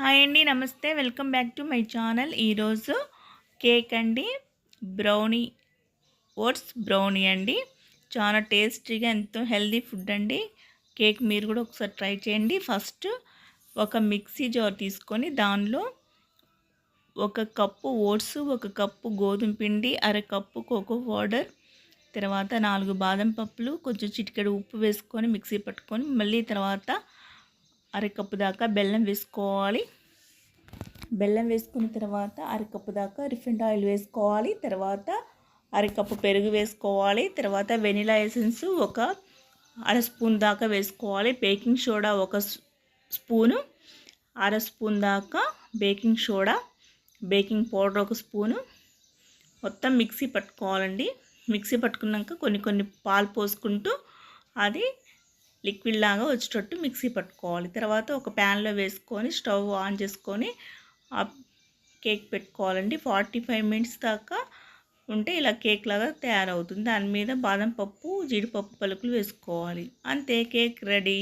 Hi అండి నమస్తే. Welcome back to my channel. ఈరోజు కేక్ అండి బ్రౌనీ ఓట్స్ బ్రౌనీ అండి. చాలా టేస్టీగా ఎంతో హెల్దీ ఫుడ్ అండి. కేక్ మీరు కూడా ఒకసారి ట్రై చేయండి. ఫస్ట్ ఒక మిక్సీ జార్ తీసుకొని దానిలో ఒక కప్పు ఓట్స్ ఒక కప్పు గోధుమ పిండి అర కప్పు కోకో పౌడర్ తర్వాత నాలుగు బాదం పప్పులు కొంచెం చిటికెడు ఉప్పు వేసుకొని మిక్సీ పట్టుకొని మళ్ళీ తర్వాత అరకప్పు దాకా బెల్లం వేసుకోవాలి. బెల్లం వేసుకున్న తర్వాత అరకప్పు దాకా రిఫైండ్ ఆయిల్ వేసుకోవాలి. తర్వాత అరకప్పు పెరుగు వేసుకోవాలి. తర్వాత వెనిలా ఎసెన్స్ ఒక అర స్పూన్ దాకా వేసుకోవాలి. బేకింగ్ సోడా ఒక స్పూను అర స్పూన్ దాకా బేకింగ్ సోడా బేకింగ్ పౌడర్ ఒక స్పూను. మొత్తం మిక్సీ పట్టుకోవాలండి. మిక్సీ పట్టుకున్నాక కొన్ని కొన్ని పాలు పోసుకుంటూ అది లిక్విడ్ లాగా వచ్చేటట్టు మిక్సీ పట్టుకోవాలి. తర్వాత ఒక ప్యాన్లో వేసుకొని స్టవ్ ఆన్ చేసుకొని ఆ కేక్ పెట్టుకోవాలండి. ఫార్టీ ఫైవ్ మినిట్స్ దాకా ఉంటే ఇలా కేక్ లాగా తయారవుతుంది. దాని మీద బాదం పప్పు జీడిపప్పు పలుకులు వేసుకోవాలి. అంతే కేక్ రెడీ.